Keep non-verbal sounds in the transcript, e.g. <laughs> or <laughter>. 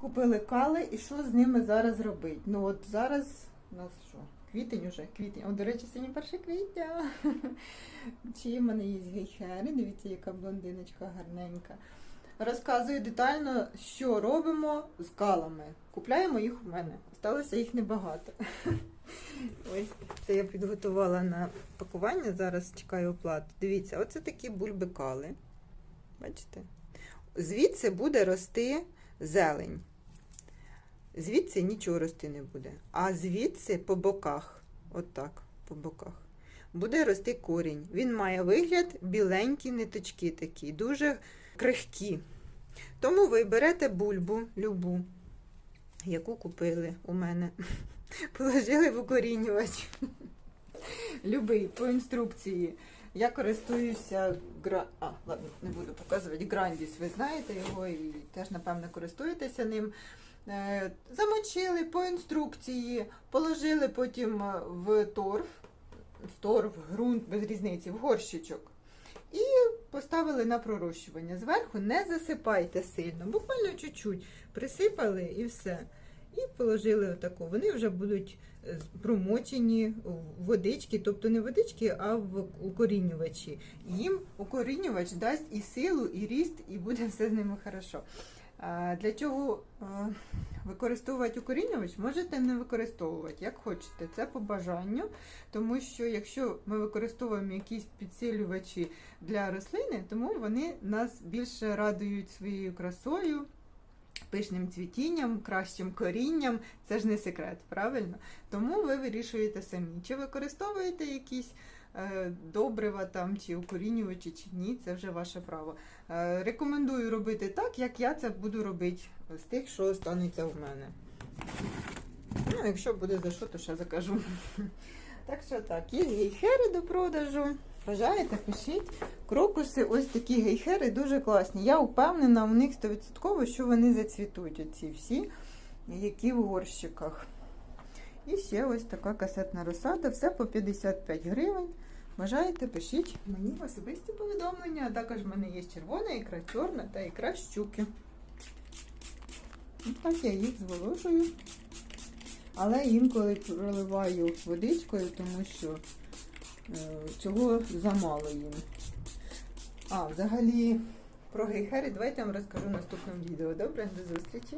Купили кали і що з ними зараз робити? Ну от зараз у нас що? Квітень уже, квітень. О, до речі, сьогодні 1 квітня. <laughs> Чи в мене є гейхери? Дивіться, яка блондиночка гарненька. Розказую детально, що робимо з калами. Купляємо їх у мене. Осталося їх небагато. <laughs> Ось це я підготувала на пакування. Зараз чекаю оплату. Дивіться, оце такі бульби кали. Бачите? Звідси буде рости зелень. Звідси нічого рости не буде. А звідси по боках, отак, по боках, буде рости корінь. Він має вигляд біленькі ниточки такі, дуже крихкі. Тому ви берете бульбу, любу, яку купили у мене. <laughs> Положили в укорінювач. <laughs> Любий по інструкції. Я користуюся гра... А, ладно, не буду показувати. Грандіс, ви знаєте його і теж, напевно, користуєтеся ним. Е, Замочили по інструкції, положили потім е, в торф, в торф, ґрунт, без різниці, в горщичок. І поставили на пророщування. Зверху не засипайте сильно, буквально чуть-чуть присипали і все. І положили отаку. Вони вже будуть е, промочені в водички, тобто не водички, а в укорінювачі. Їм укорінювач дасть і силу, і ріст, і буде все з ними хорошо. Для чого е, використовувати укорінювач, можете не використовувати, як хочете. Це по бажанню, тому що якщо ми використовуємо якісь підсилювачі для рослини, тому вони нас більше радують своєю красою пишним цвітінням, кращим корінням, це ж не секрет, правильно? Тому ви вирішуєте самі, чи використовуєте якісь добрива там, чи укорінювачі, чи ні, це вже ваше право. Е, рекомендую робити так, як я це буду робити з тих, що останеться в мене. Ну, якщо буде за що, то ще закажу. Так що так, є гейхери до продажу. Бажаєте, пишіть. Крокуси, ось такі гейхери дуже класні. Я впевнена у них 100%, що вони зацвітуть, оці всі, які в горщиках. І ще ось така касетна розсада, все по 55 гривень. Бажаєте, пишіть мені особисті повідомлення. А також в мене є червона ікра, чорна та ікра щуки. І так я їх зволожую. Але інколи проливаю водичкою, тому що е, цього замало їм. А, взагалі, про гейхери давайте я вам розкажу в наступному відео. Добре, до зустрічі!